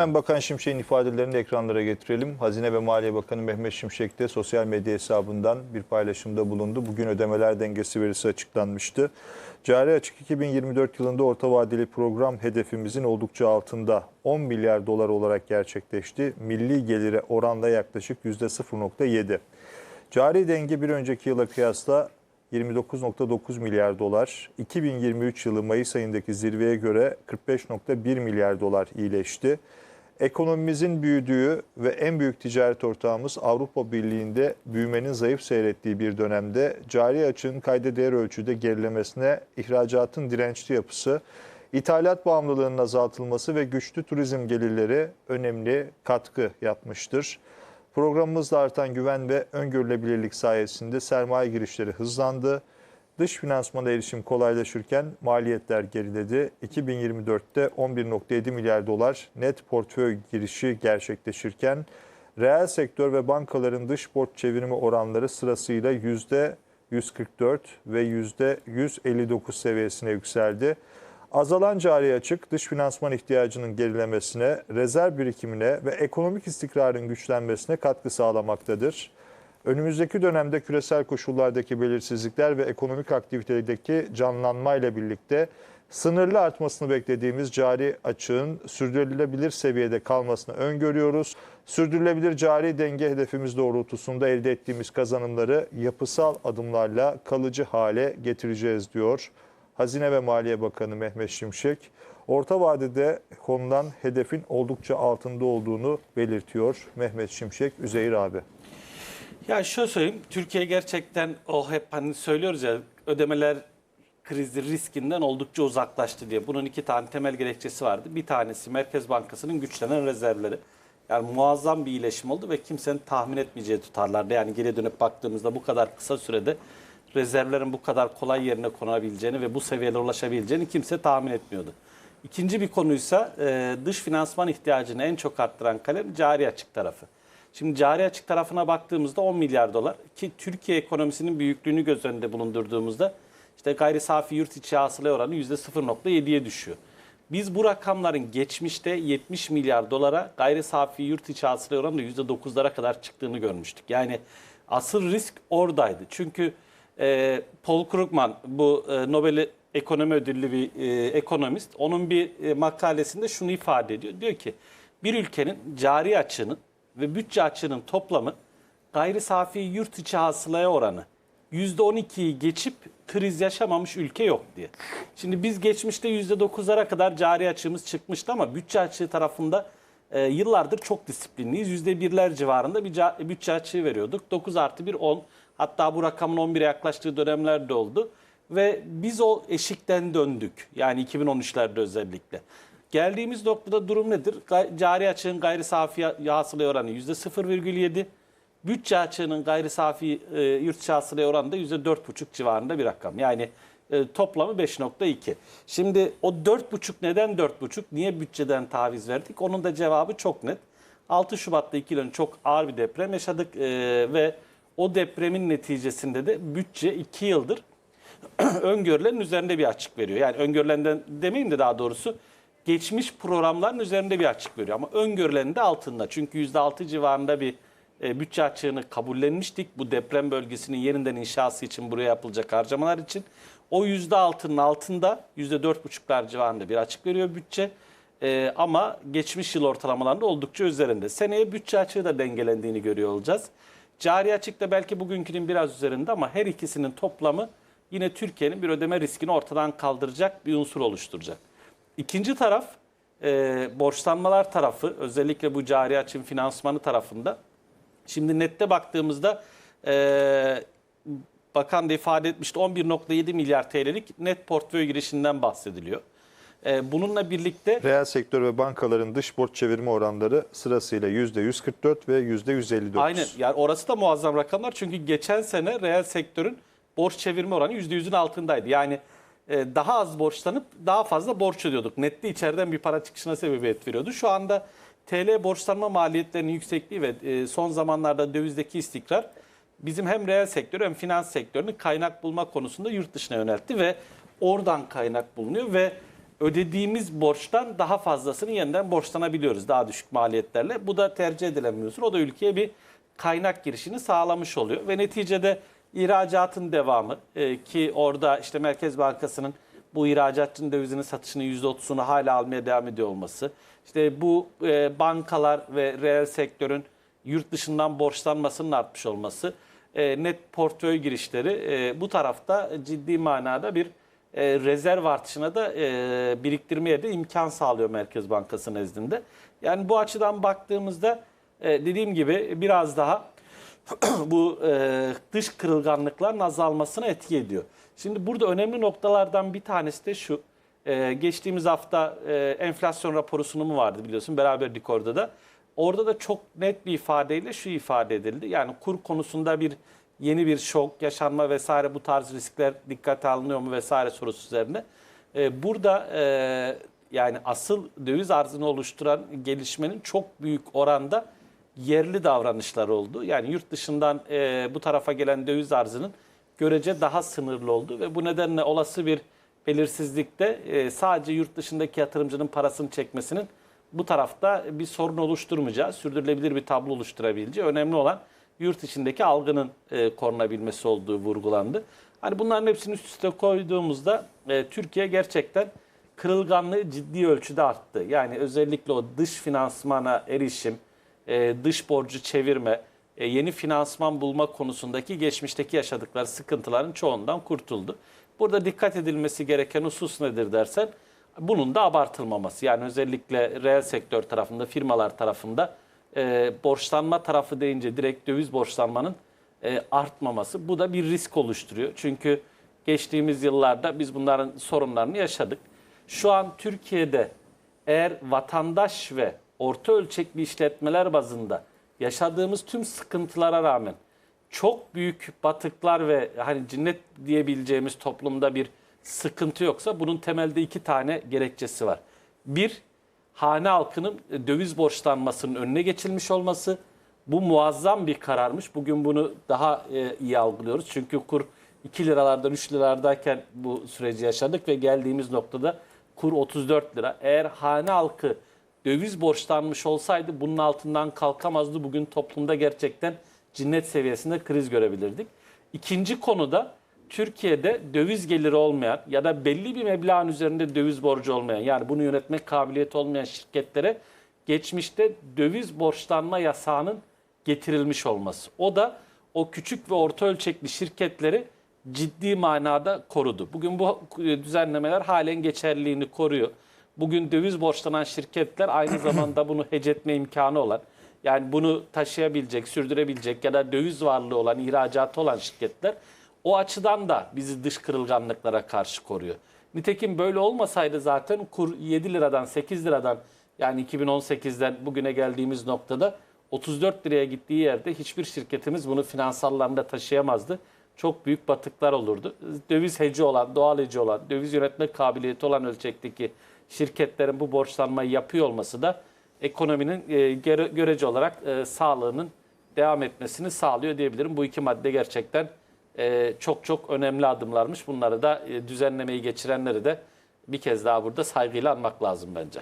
Hemen Bakan Şimşek'in ifadelerini ekranlara getirelim. Hazine ve Maliye Bakanı Mehmet Şimşek de sosyal medya hesabından bir paylaşımda bulundu. Bugün ödemeler dengesi verisi açıklanmıştı. Cari açık 2024 yılında orta vadeli program hedefimizin oldukça altında 10 milyar dolar olarak gerçekleşti. Milli gelire oranla yaklaşık %0.7. Cari denge bir önceki yıla kıyasla 29.9 milyar dolar, 2023 yılı Mayıs ayındaki zirveye göre 45.1 milyar dolar iyileşti. Ekonomimizin büyüdüğü ve en büyük ticaret ortağımız Avrupa Birliği'nde büyümenin zayıf seyrettiği bir dönemde cari açığın kayda değer ölçüde gerilemesine ihracatın dirençli yapısı, ithalat bağımlılığının azaltılması ve güçlü turizm gelirleri önemli katkı yapmıştır. Programımızda artan güven ve öngörülebilirlik sayesinde sermaye girişleri hızlandı. Dış finansmana erişim kolaylaşırken maliyetler geriledi. 2024'te 11.7 milyar dolar net portföy girişi gerçekleşirken reel sektör ve bankaların dış borç çevirimi oranları sırasıyla %144 ve %159 seviyesine yükseldi. Azalan cari açık dış finansman ihtiyacının gerilemesine, rezerv birikimine ve ekonomik istikrarın güçlenmesine katkı sağlamaktadır. Önümüzdeki dönemde küresel koşullardaki belirsizlikler ve ekonomik aktivitedeki canlanmayla birlikte sınırlı artmasını beklediğimiz cari açığın sürdürülebilir seviyede kalmasını öngörüyoruz. Sürdürülebilir cari denge hedefimiz doğrultusunda elde ettiğimiz kazanımları yapısal adımlarla kalıcı hale getireceğiz diyor. Hazine ve Maliye Bakanı Mehmet Şimşek, orta vadede konulan hedefin oldukça altında olduğunu belirtiyor Mehmet Şimşek, Üzeyir abi. Ya şöyle söyleyeyim, Türkiye gerçekten o hep hani söylüyoruz ya ödemeler krizi riskinden oldukça uzaklaştı diye. Bunun iki tane temel gerekçesi vardı. Bir tanesi Merkez Bankası'nın güçlenen rezervleri. Yani muazzam bir iyileşim oldu ve kimsenin tahmin etmeyeceği tutarlarda. Yani geri dönüp baktığımızda bu kadar kısa sürede rezervlerin bu kadar kolay yerine konabileceğini ve bu seviyelere ulaşabileceğini kimse tahmin etmiyordu. İkinci bir konuysa e, dış finansman ihtiyacını en çok arttıran kalem cari açık tarafı. Şimdi cari açık tarafına baktığımızda 10 milyar dolar ki Türkiye ekonomisinin büyüklüğünü göz önünde bulundurduğumuzda işte gayri safi yurt içi hasıla oranı %0.7'ye düşüyor. Biz bu rakamların geçmişte 70 milyar dolara gayri safi yurt içi hasıla oranı %9'lara kadar çıktığını görmüştük. Yani asıl risk oradaydı. Çünkü e, Paul Krugman bu e, Nobel Ekonomi Ödüllü bir e, ekonomist onun bir e, makalesinde şunu ifade ediyor. Diyor ki bir ülkenin cari açığının ve bütçe açığının toplamı gayri safi yurt içi hasılaya oranı %12'yi geçip kriz yaşamamış ülke yok diye. Şimdi biz geçmişte %9'lara kadar cari açığımız çıkmıştı ama bütçe açığı tarafında e, yıllardır çok disiplinliyiz. %1'ler civarında bir bütçe açığı veriyorduk. 9 artı 1 10 hatta bu rakamın 11'e yaklaştığı dönemler de oldu. Ve biz o eşikten döndük. Yani 2013'lerde özellikle. Geldiğimiz noktada durum nedir? Cari açığın gayri safi hasılaya oranı %0,7. Bütçe açığının gayri safi e, yurt içi hasılaya oranı da %4,5 civarında bir rakam. Yani e, toplamı 5.2. Şimdi o 4,5 neden 4,5? Niye bütçeden taviz verdik? Onun da cevabı çok net. 6 Şubat'ta iki yılın çok ağır bir deprem yaşadık e, ve o depremin neticesinde de bütçe 2 yıldır öngörülerin üzerinde bir açık veriyor. Yani öngörülenden demeyeyim de daha doğrusu geçmiş programların üzerinde bir açık veriyor. Ama öngörülenin de altında. Çünkü %6 civarında bir e, bütçe açığını kabullenmiştik. Bu deprem bölgesinin yeniden inşası için buraya yapılacak harcamalar için. O %6'nın altında %4,5'lar civarında bir açık veriyor bütçe. E, ama geçmiş yıl ortalamalarında oldukça üzerinde. Seneye bütçe açığı da dengelendiğini görüyor olacağız. Cari açık da belki bugünkünün biraz üzerinde ama her ikisinin toplamı yine Türkiye'nin bir ödeme riskini ortadan kaldıracak bir unsur oluşturacak. İkinci taraf e, borçlanmalar tarafı özellikle bu cari açığın finansmanı tarafında. Şimdi nette baktığımızda e, bakan da ifade etmişti 11.7 milyar TL'lik net portföy girişinden bahsediliyor. E, bununla birlikte Reel sektör ve bankaların dış borç çevirme oranları sırasıyla %144 ve %159. Aynen. Yani orası da muazzam rakamlar. Çünkü geçen sene reel sektörün borç çevirme oranı %100'ün altındaydı. Yani daha az borçlanıp daha fazla borç ödüyorduk. Netli içeriden bir para çıkışına sebebiyet veriyordu. Şu anda TL borçlanma maliyetlerinin yüksekliği ve e, son zamanlarda dövizdeki istikrar bizim hem reel sektörü hem finans sektörünü kaynak bulma konusunda yurt dışına yöneltti ve oradan kaynak bulunuyor ve ödediğimiz borçtan daha fazlasını yeniden borçlanabiliyoruz daha düşük maliyetlerle. Bu da tercih unsur. O da ülkeye bir kaynak girişini sağlamış oluyor ve neticede ihracatın devamı e, ki orada işte Merkez Bankası'nın bu ihracatçının dövizinin satışının %30'unu hala almaya devam ediyor olması. İşte bu e, bankalar ve reel sektörün yurt dışından borçlanmasının artmış olması, e, net portföy girişleri e, bu tarafta ciddi manada bir e, rezerv artışına da e, biriktirmeye de imkan sağlıyor Merkez Bankası nezdinde. Yani bu açıdan baktığımızda e, dediğim gibi biraz daha bu e, dış kırılganlıkların azalmasına etki ediyor. Şimdi burada önemli noktalardan bir tanesi de şu. E, geçtiğimiz hafta e, enflasyon raporu sunumu vardı biliyorsun beraberdik orada da. Orada da çok net bir ifadeyle şu ifade edildi. Yani kur konusunda bir yeni bir şok, yaşanma vesaire bu tarz riskler dikkate alınıyor mu vesaire sorusu üzerine. E, burada e, yani asıl döviz arzını oluşturan gelişmenin çok büyük oranda yerli davranışlar oldu. Yani yurt dışından e, bu tarafa gelen döviz arzının görece daha sınırlı oldu ve bu nedenle olası bir belirsizlikte e, sadece yurt dışındaki yatırımcının parasını çekmesinin bu tarafta bir sorun oluşturmayacağı, sürdürülebilir bir tablo oluşturabileceği önemli olan yurt içindeki algının e, korunabilmesi olduğu vurgulandı. Hani bunların hepsini üst üste koyduğumuzda e, Türkiye gerçekten kırılganlığı ciddi ölçüde arttı. Yani özellikle o dış finansmana erişim, e, dış borcu çevirme, e, yeni finansman bulma konusundaki geçmişteki yaşadıkları sıkıntıların çoğundan kurtuldu. Burada dikkat edilmesi gereken husus nedir dersen bunun da abartılmaması. Yani özellikle reel sektör tarafında, firmalar tarafında e, borçlanma tarafı deyince direkt döviz borçlanmanın artmaması. Bu da bir risk oluşturuyor. Çünkü geçtiğimiz yıllarda biz bunların sorunlarını yaşadık. Şu an Türkiye'de eğer vatandaş ve orta ölçekli işletmeler bazında yaşadığımız tüm sıkıntılara rağmen çok büyük batıklar ve hani cinnet diyebileceğimiz toplumda bir sıkıntı yoksa bunun temelde iki tane gerekçesi var. Bir, hane halkının döviz borçlanmasının önüne geçilmiş olması. Bu muazzam bir kararmış. Bugün bunu daha e, iyi algılıyoruz. Çünkü kur 2 liralardan 3 liralardayken bu süreci yaşadık ve geldiğimiz noktada kur 34 lira. Eğer hane halkı döviz borçlanmış olsaydı bunun altından kalkamazdı. Bugün toplumda gerçekten cinnet seviyesinde kriz görebilirdik. İkinci konuda Türkiye'de döviz geliri olmayan ya da belli bir meblağın üzerinde döviz borcu olmayan yani bunu yönetmek kabiliyeti olmayan şirketlere geçmişte döviz borçlanma yasağının getirilmiş olması. O da o küçük ve orta ölçekli şirketleri ciddi manada korudu. Bugün bu düzenlemeler halen geçerliliğini koruyor. Bugün döviz borçlanan şirketler aynı zamanda bunu hecetme imkanı olan, yani bunu taşıyabilecek, sürdürebilecek ya da döviz varlığı olan, ihracatı olan şirketler o açıdan da bizi dış kırılganlıklara karşı koruyor. Nitekim böyle olmasaydı zaten kur 7 liradan 8 liradan yani 2018'den bugüne geldiğimiz noktada 34 liraya gittiği yerde hiçbir şirketimiz bunu finansallarında taşıyamazdı. Çok büyük batıklar olurdu. Döviz heci olan, doğal heci olan, döviz yönetme kabiliyeti olan ölçekteki şirketlerin bu borçlanmayı yapıyor olması da ekonominin e, göre- görece olarak e, sağlığının devam etmesini sağlıyor diyebilirim. Bu iki madde gerçekten e, çok çok önemli adımlarmış. Bunları da düzenlemeyi geçirenleri de bir kez daha burada saygıyla anmak lazım bence.